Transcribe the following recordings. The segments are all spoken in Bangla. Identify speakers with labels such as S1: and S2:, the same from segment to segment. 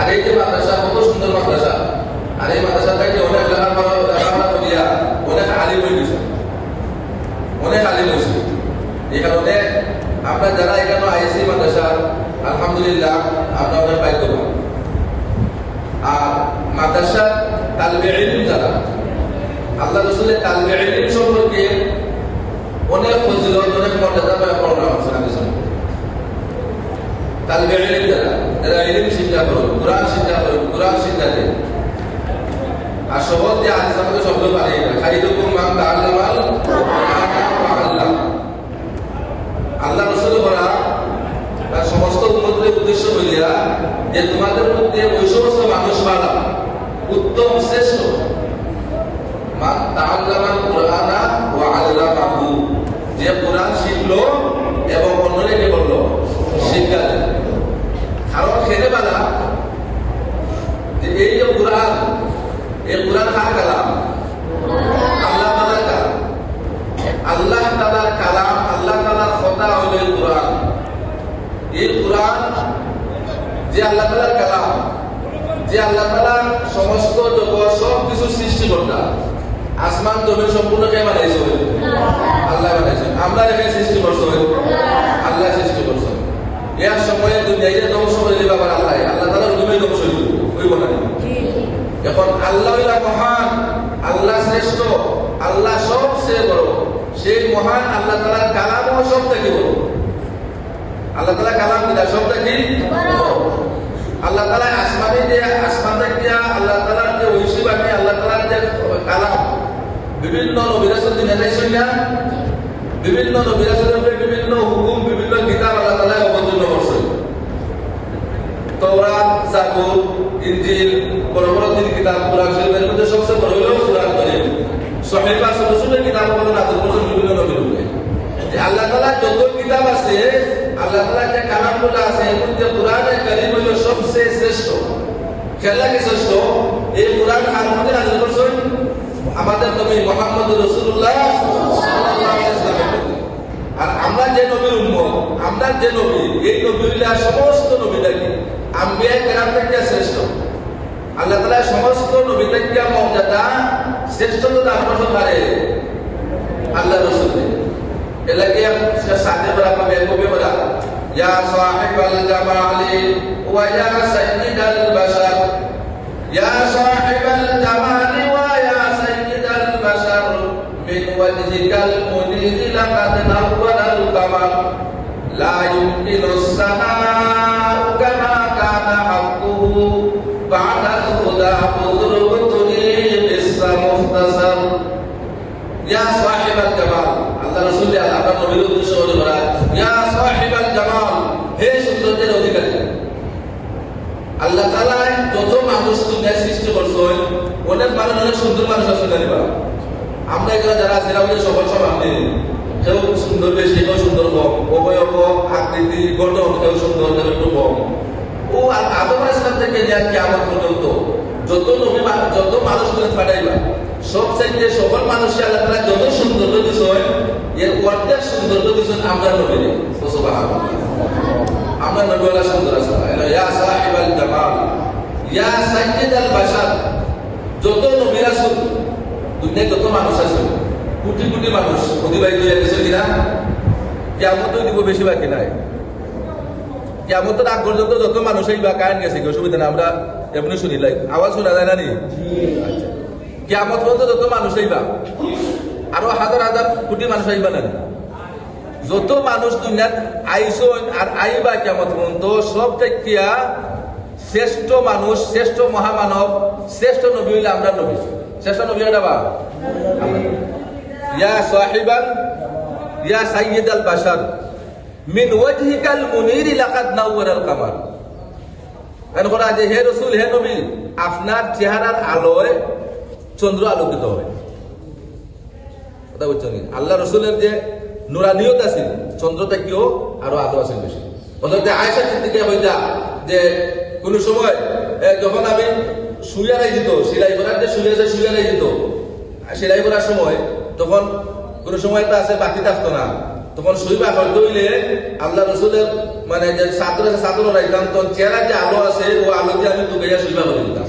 S1: আর এই যে মাদ্রাসা, কত সুন্দর মাদ্রাসা। আর এই মাদ্রাসা থেকে অনেক লেখাপড়া অনেক আলিম হয়ে অনেক আলিম হয়েছে। এই কারণে আপনার যারা এখানে আইসি মাদ্রাসা, আলহামদুলিল্লাহ আমরা অনেক ভাগ্যবান। আর মাদ্রাসা তালবে যারা, আল্লাহ রসুলের তালবে সম্পর্কে অনেক ফজিলত, অনেক মর্যাদা আছে তালবে যারা আর সহজ যে তাআল্লামাল আল্লাহ আল্লাহ রসুল সমস্ত উন্নতির উদ্দেশ্য হইয়া যে তোমাদের মধ্যে ওই মানুষ পালা উত্তম শ্রেষ্ঠ। মান তাআল্লামাল কুরআনা ওয়া আল্লামাহু যে কোরআন শিখলো এবং অন্যকে বলল শিক্ষা দিল কারণ খেলে বেলা যে এই যে কোরআন এই কোরআন কার কালাম। আল্লাহ তাআলার কালাম। আল্লাহ তাআলার কালাম, আল্লাহ তাআলার কথা হলো এই এই কোরআন যে আল্লাহ তাআলার কালাম, যে আল্লাহ তাআলা সমস্ত জগৎ সব সৃষ্টি করতা আসমান জমিন সম্পূর্ণ কে আল্লাহ বানাইছে। আমরা এখানে সৃষ্টি করছ আল্লাহ সৃষ্টি করছ। এর সময়ে দুনিয়াতে ধ্বংস আবার আল্লাহ আল্লাহ তাআলার তুমি ধ্বংস এখন আল্লাহ মহান, আল্লাহ শ্রেষ্ঠ, আল্লাহ সবচেয়ে বড়। সেই মহান আল্লাহ তালার কালামও সব থেকে বড় আল্লাহ তালা কালাম কিনা সব থেকে আল্লাহ তালা আসমানে যে আসমান দেখিয়া আল্লাহ তালার যে ঐশী বাকি আল্লাহ তালার যে কালাম, বিভিন্ন নবিরাসের দিনে যাইছেন না বিভিন্ন নবিরাসের বিভিন্ন হুকুম, বিভিন্ন কিতাব আল্লাহ তালা অবতীর্ণ ইনজিল বড় বড় তিন কিতাব, কোরআন শরীফের মধ্যে সবচেয়ে বড় হলো সূরা করিম। কিতাব হলো নাযিল করেছেন বিভিন্ন আল্লাহ তাআলা যত কিতাব আছে, আল্লাহ তাআলা যে কালামগুলো আছে, এর মধ্যে কোরআনের কারীম হলো সবচেয়ে শ্রেষ্ঠ। খেলা কি শ্রেষ্ঠ? এই কোরআন কার মধ্যে নাযিল করেছেন আমাদের নবী মুহাম্মদ রাসূলুল্লাহ আর আমরা যে নবীর উম্মত, আমরা যে নবী, এই নবীরা সমস্ত নবীদেরকে আম্বিয়া কেরাম থেকে শ্রেষ্ঠ। আল্লাহ তালা নবী থেকে মর্যাদা শ্রেষ্ঠতা দান করতে পারে আল্লাহ রসুল এলাকে সাথে বলা পাবে কবি বলা ইয়া সাহিবাল জামালি ওয়া ইয়া সাইয়্যিদাল বাশার ইয়া সাহিবাল জামালি ওয়া ইয়া সাইয়্যিদাল বাশার من وجهك المنير لقد نور القمر لا يمكن السماء كما كان حقه بعد الهدى ইয়া সাহিবাল জামাল আল্লাহ রাসূল আল্লাহ নবীর উদ্দেশ্যে বলে হে সৌন্দর্যের অধিকারী। আল্লাহ তাআলা যত মানুষ দুনিয়া সৃষ্টি করছেন অনেক মানুষ, অনেক সুন্দর মানুষ আছে জানিবা আমরা এগুলো যারা আছি সবার সব আমি সুন্দর বেশি, কেউ সুন্দর কম। অবয়ব, আকৃতি, গঠন কেউ সুন্দর, কেউ একটু ও আদম ইসলাম থেকে নিয়ে পর্যন্ত যত নবী, যত মানুষ পাঠাইবা সব চাইতে সকল মানুষকে আল্লাহ তাআলা যত সৌন্দর্য দিছেন এর অর্ধেক সৌন্দর্য দিছেন আমরা নবী আমরা নবী আল্লাহ সুন্দর আছে। ইয়া জামাল ইয়া বাশার। যত নবী রাসূল দুনিয়ায় যত মানুষ আছে কোটি কোটি মানুষ অতিবাহিত হয়ে গেছে কিনা? কেমন দিব বেশি বাকি নাই। কেমন তো পর্যন্ত যত মানুষ এই বা কায়ন গেছে কেউ সুবিধা না আমরা এমনি শুনি লাই আওয়াজ শোনা যায় না নি? কেমন পর্যন্ত যত মানুষ আইবা আরও হাজার হাজার কোটি মানুষ আইবা না? যত মানুষ দুনিয়াত আইসন আর আইবা কেমন পর্যন্ত সব দেখিয়া শ্রেষ্ঠ মানুষ, শ্রেষ্ঠ মহামানব শ্রেষ্ঠ নবী হইলে আমরা নবী। শ্রেষ্ঠ নবী এটা বা? ইয়া সাহিবাল ইয়া সাইয়্যিদাল বাশার, মিন ওয়াজহিকাল মুনির লাকাদ নাওয়ারাল কামার। কেন করা যে, হে রসুল, হে নবী, আপনার চেহারার আলোয় চন্দ্র আলোকিত হবে। কথা বুঝছেন কি? আল্লাহ রসুলের যে নুরানিয়ত আছে চন্দ্র থেকেও আরও আলো আছে বেশি। যে আয়সা থেকে হইতা যে কোন সময় যখন আমি শুয়ারাই দিত সেলাই করার যে শুয়ে যে শুয়ারাই দিত আর সেলাই করার সময়, তখন কোন সময় তো আছে বাকি থাকতো না। তখন শুইবা হয়তো হইলে আল্লাহ রসুলের মানে যে ছাত্র ছাত্র রাখতাম তখন চেহারার যে আলো আছে, ও আলো দিয়ে আমি হইয়া শুইবা বলে দিতাম।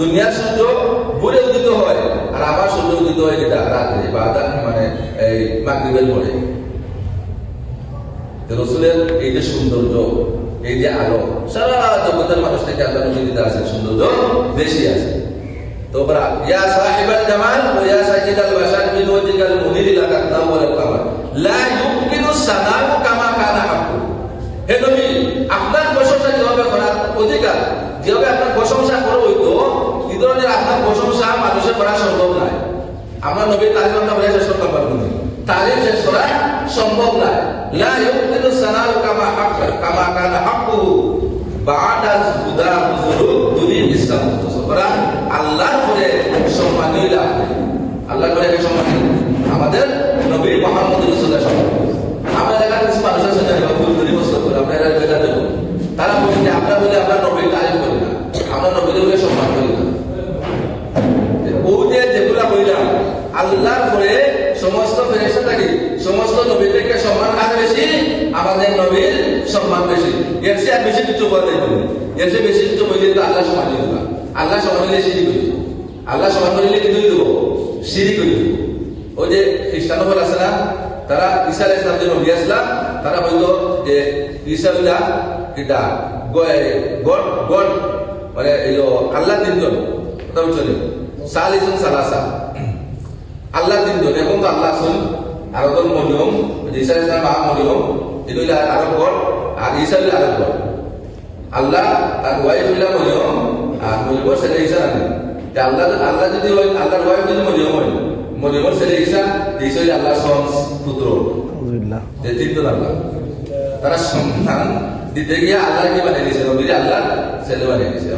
S1: দুনিয়ার সূর্য ভোরে উদিত হয়, আর আমার সূর্য উদিত হয় যেটা রাত্রে, বা মানে এই মাগরিবের পরে। রসুলের এই যে সৌন্দর্য, এই যে আলো, সারা জগতের মানুষ থেকে আল্লাহ নবী দিতে আছে সৌন্দর্য বেশি আছে। তো বরা ইয়া সাহিবাল জামাল ওয়া ইয়া সাইয়িদাল বাশার মিন ওয়াজিকাল মুনির লাকাত নাওয়াল কামাল। লা ইউমকিনু সানাউ কামা কানা হাক্কু হে নবী, আপনার প্রশংসা যেভাবে করার অধিকার, যেভাবে আপনার প্রশংসা ধরনের আপনার প্রশংসা মানুষের করা সম্ভব নয় আমরা নবীর তারিফ আমরা শেষ করতে পারব না তারিফ শেষ করা সম্ভব নয় লা ইউমকিনু সানাউ কামা হাক্কু, কামা কানা হাক্কু বাদা হুদা হুজুরু দুনিয়া ইসলাম সুতরাং আল্লাহর পরে সম্মানই লাভ নেই। আল্লাহর পরে কে সম্মান? আমাদের নবী মোহাম্মদ রাসূলুল্লাহ আমরা এলাকার কিছু মানুষ আছে যারা ভুল করে বসত করে আমরা তারা বলে যে আমরা বলে আমরা করি না। আমরা বলে সম্মান করি না ও যে যেগুলা বললাম আল্লাহর পরে সমস্ত ফেরেশতা থাকে থেকে সম্মান কার বেশি, আমাদের নবীর সম্মান বেশি। এর চেয়ে বেশি কিছু বলা যাইত এর চেয়ে বেশি কিছু বললে তো আল্লাহ সমান দিত না। আল্লাহ সমান দিলে সিঁড়ি করি আল্লাহ সমান করিলে কিন্তু দেব? সিঁড়ি করি ওই যে খ্রিস্টান হল আছে না, তারা ঈসা আলাইহিস সালাম যে নবী আসলাম, তারা বলতো যে, ঈসা বিলা কিটা গড গড মানে এই আল্লাহ তিনজন। কথা বলছো সালিসুন সালাসা। আল্লাহ তিনজন এখন তো আল্লাহ আসুন আরও তো মরিয়ম ঈসা ইসলাম মা মরিয়ম এটা হইলে আরব গড আর ঈসা হইলে আরব গড আল্লাহ তার ওয়াইফ হইলা মরিয়ম আর মরিয়ম ছেলে ঈসা নাকি আল্লাহ আল্লাহ যদি হয় আল্লাহর ওয়াইফ যদি মরিয়ম হয় মরিয়মের ছেলে ঈসা ঈসা হইলে আল্লাহর সন পুত্র যে তিনজন আল্লাহ তারা সন্তান দিতে গিয়ে আল্লাহ কি বানিয়ে দিয়েছে নবীর আল্লাহ ছেলে বানিয়ে দিয়েছে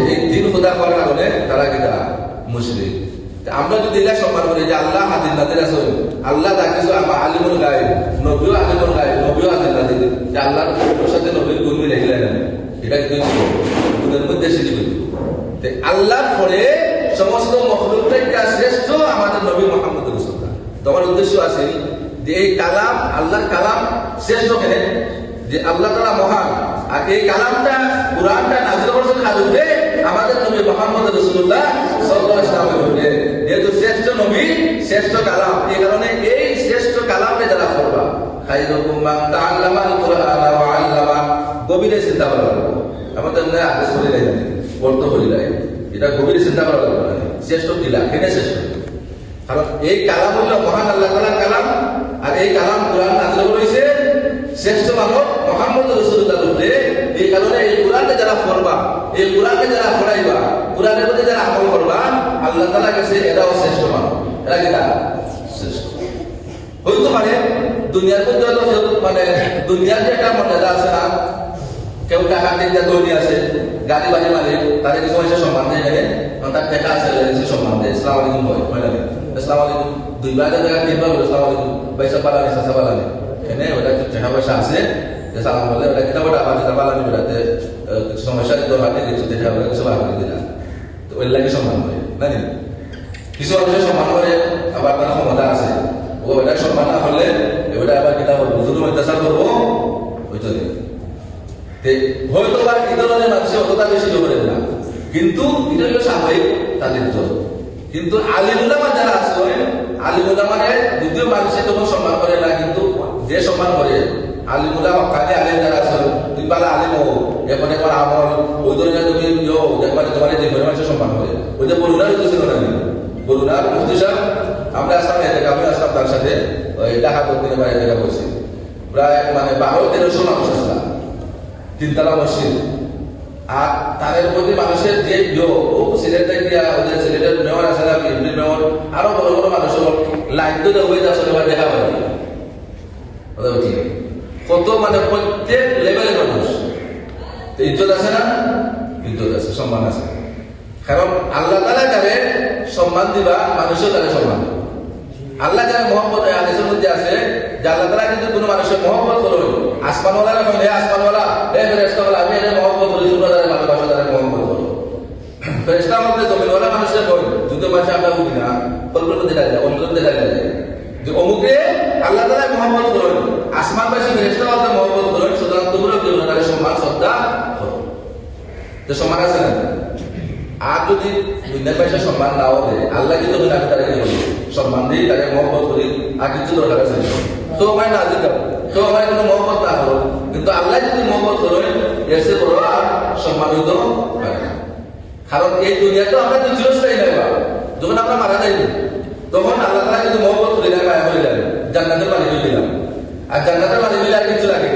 S1: এই তিন খোদা করার কারণে তারা কি তারা তা আমরা যদি এটা সম্মান করি যে আল্লাহ হাদিন নাদের আছে, আল্লাহ তাকে আমার আলিমুল নবীও আলিমুল গায়ে নবীও হাদিন নাদের যে আল্লাহর সাথে নবীর গুণ মিলে এটা কিন্তু গুণের মধ্যে সিঁড়ি করি আল্লাহর পরে সমস্ত মখলুক শ্রেষ্ঠ? আমাদের নবী মোহাম্মদ তোমার উদ্দেশ্য আছে যে এই কালাম, আল্লাহর কালাম শ্রেষ্ঠ কেন যে আল্লাহ তালা মহান। আর এই কালামটা, কোরআনটা নাজিল করছেন কাজে আমাদের নবী মোহাম্মদ রসুল্লাহ সাল্লাল্লাহু আলাইহি ওয়াসাল্লামের উপরে যেহেতু শ্রেষ্ঠ নবী শ্রেষ্ঠ কালাম এই কারণে এই শ্রেষ্ঠ কালামকে যারা পড়বা খাইরুকুম মান তাআল্লামাল কুরআনা ওয়া আল্লামা গভীরে চিন্তা করা লাগবে। আমাদের না আদেশ করে নাই পড়তে বলি নাই এটা গভীরে চিন্তা করা লাগবে। শ্রেষ্ঠ কিলা কেন শ্রেষ্ঠ কারণ এই কালাম হলো মহান আল্লাহ তাআলার কালাম, আর এই কালাম কোরআন নাযিল করেছে শ্রেষ্ঠ মানব মোহাম্মদ রাসূলুল্লাহ উপরে এই কারণে এই কোরআনকে যারা পড়বা, এই কোরআনকে যারা পড়াইবা, কোরআনের মধ্যে যারা আমল করবা, আল্লাহ দুনিয়ার মধ্যে কেউ মানে দুনিয়ার যে একটা মর্যাদা আছে না, কেউ টাকা দিয়ে তৈরি আছে গাড়ি বাড়ি মালিক তাদের কিছু পয়সা সম্মান দেয় কারণ তার টাকা আছে কিছু সম্মান দেয়। ইসলাম আলাইকুম হয় হয় না ইসলাম আলাইকুম দুই বার টাকা তিনবার বলে ইসলাম আলাইকুম পয়সা পালানি সাসা পালানি এখানে ওটা টাকা পয়সা আছে সালাম বলে, ওটা কিনা ওটা আবার যেটা পালানি ওটাতে সমস্যা দিতে হাতে কিছু দেখা হবে, কিছু ভাগ করে দিলাম তো ওই লাগে সম্মান না নি? কিছু মানুষের সম্মান করে, আবার তার ক্ষমতা আছে। ও এটা সম্মান না হলে ওটা আবার বলব? যদি অত্যাচার করব? হইতো নেই। হয়তো বা এই ধরনের মানুষের অতটা বেশি করেন না। কিন্তু এটা হলো স্বাভাবিক তাদের জন্য। কিন্তু আলিমুলামা যারা আছে আলিমুলামারে দ্বিতীয় মানুষে তখন সম্মান করে না, কিন্তু যে সম্মান করে, আলিমুলামা কাজে আলিম যারা আছে দুই বালা আলিম হো এখন একবার আমল, ওই ধরনের তুমি ইয়ো দেখবার তোমার যে ঘরে মানুষের সম্মান করে। ওই যে বলুনার ছিল না বলুনার সাহেব আমরা আসলাম এতে আমি আসলাম তার সাথে, ওই ঢাকা দক্ষিণে বাইরে দেখা বলছি। প্রায় মানে বারো, তেরোশো মানুষ আসলাম। তিনতলা মসজিদ। আর তাদের প্রতি মানুষের যে ও সিলেটে গিয়া ওদের সিলেটের মেয়র আছে না এমপি মেয়র, আরও বড় বড় মানুষ লাইন তো হয়ে যাচ্ছে এবার দেখা বলছি? কত মানে প্রত্যেক লেভেলের মানুষ। তো ইজ্জত আছে না? ইজ্জত আছে, সম্মান আছে। কারণ আল্লাহ তালা যাবে সম্মান দিবা, মানুষও তারা সম্মান দিবা। আল্লাহ যারা মোহাম্মদ আদেশের মধ্যে আছে, যে আল্লাহ তালা কিন্তু কোনো মানুষের মোহাম্মত করবে আসমানওয়ালারা কইলে, আসমানওয়ালা এ ফেরেস্তাওয়ালা আমি এর মোহাম্মত করি তোমরা তারা ভালোবাসা তারা মোহাম্মত করো ফেরেস্তা মধ্যে জমিনওয়ালা মানুষের বল যদি মাসে আমরা বুঝি না, কল্পনা দেখা যায় অন্য দেখা যায় যে অমুকে আল্লাহ তালা মোহাম্মত করেন আসমানবাসী ফেরেস্তাওয়ালা মোহাম্মত করেন সুতরাং তোমরা কেউ তাদের সম্মান, শ্রদ্ধা করো। তো সম্মান আছে না? আর যদি দুনিয়ার পয়সা সম্মান নাও দেয়, আল্লাহ কিন্তু আমি তাকে কি বলি সম্মান দিই তাকে মহব্বত করি, আর কিছু দরকার আছে না। তো আমার না দিতে তো আমার কোনো মহব্বত না করো। কিন্তু আল্লাহ যদি মহব্বত করেন এসে করো আর সম্মানিত হয় না। কারণ এই আমরা তো চিরস্থায়ী নয় বা যখন আমরা মারা যাই, তখন আল্লাহ তালা কিন্তু মহব্বত করে দেয় মায়া করে দেয় জান্নাতের বাড়ি হয়ে দিলাম আর জান্নাতের বাড়ি হইলে আর কিছু লাগে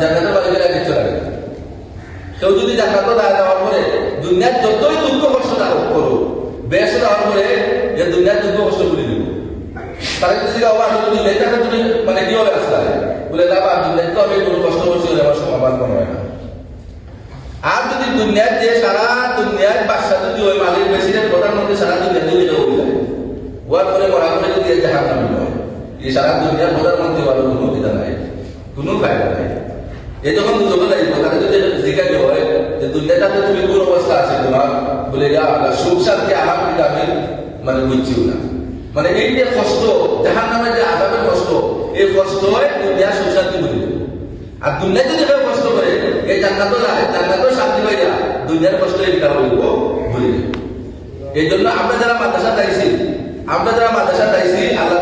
S1: জান্নাতের বাড়ি হইলে আর কিছু লাগে কেউ যদি জান্নাত দায় দেওয়ার পরে দুনিয়ার যতই দুঃখ কষ্ট দাও করো বেশ দেওয়ার পরে যে দুনিয়ার দুঃখ কষ্ট ভুলে দিব। তারা যদি বাবা আমি যদি লেখাটা তুমি মানে কি হবে রাস্তায়? বলে যাবা দুনিয়ার তো আমি কোনো কষ্ট করছি আমার সমাধান কোনো হয় না। আর যদি দুনিয়ার যে সারা দুনিয়ার বাদশা যদি ওই মালিক প্রেসিডেন্ট প্রধানমন্ত্রী সারা দুনিয়া যদি এটা হয়ে ওয়ার পরে মরা করে যদি জাহান নামি হয় এই সারা দুনিয়ার প্রধানমন্ত্রী হওয়ার কোনো বিধান নাই, কোনো ফায়দা নাই। যখন তাহলে যদি জিজ্ঞাসা হয় যে দুনিয়াটাতে তুমি আছে তোমার? বলে আমি মানে বুঝছিও না। মানে এই যে কষ্ট জাহান নামে যে কষ্ট, এই কষ্ট দুনিয়া বুঝে আর দুনিয়া যদি কষ্ট করে, এই যায় শান্তি হয়ে যা দুনিয়ার কষ্ট এটা বলব এই জন্য আমরা যারা মাদ্রাসা চাইছি আমরা যারা মাদ্রাসা চাইছি আল্লাহ